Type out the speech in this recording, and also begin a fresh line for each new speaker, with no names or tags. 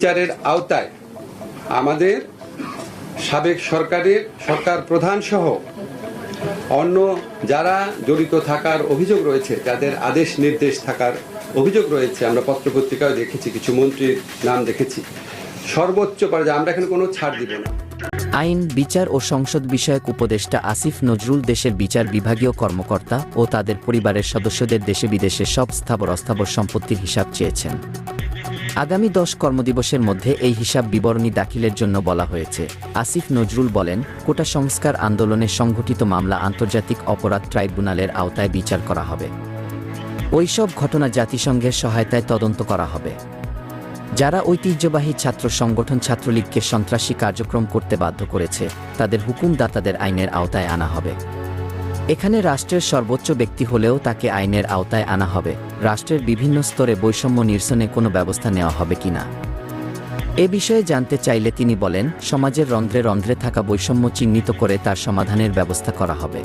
বিচারের আওতায় আমাদের সাবেক সরকারের সরকার প্রধান সহ অন্য যারা জড়িত থাকার অভিযোগ রয়েছে, যাদের আদেশ নির্দেশ থাকার অভিযোগ রয়েছে, আমরা পত্রপত্রিকায় দেখেছি, কিছু মন্ত্রীর নাম দেখেছি। সর্বোচ্চ পর্যায়ে আমরা এখানে কোনো ছাড় দিব না।
আইন, বিচার ও সংসদ বিষয়ক উপদেষ্টা আসিফ নজরুল দেশের বিচার বিভাগীয় কর্মকর্তা ও তাদের পরিবারের সদস্যদের দেশে বিদেশে সব স্থাবর অস্থাবর সম্পত্তির হিসাব চেয়েছেন। আগামী দশ কর্মদিবসের মধ্যে এই হিসাব বিবরণী দাখিলের জন্য বলা হয়েছে। আসিফ নজরুল বলেন, কোটা সংস্কার আন্দোলনে সংঘটিত মামলা আন্তর্জাতিক অপরাধ ট্রাইব্যুনালের আওতায় বিচার করা হবে। ওইসব ঘটনা জাতিসংঘের সহায়তায় তদন্ত করা হবে। যারা ঐতিহ্যবাহী ছাত্র সংগঠন ছাত্রলীগকে সন্ত্রাসী কার্যক্রম করতে বাধ্য করেছে, তাদের হুকুমদাতাদের আইনের আওতায় আনা হবে। এখানে রাষ্ট্রের সর্বোচ্চ ব্যক্তি হলেও তাকে আইনের আওতায় আনা হবে। রাষ্ট্রের বিভিন্ন স্তরে বৈষম্য নিরসনে কোনো ব্যবস্থা নেওয়া হবে কিনা এ বিষয়ে জানতে চাইলে তিনি বলেন, সমাজের রন্ধ্রে রন্ধ্রে থাকা বৈষম্য চিহ্নিত করে তার সমাধানের ব্যবস্থা করা হবে।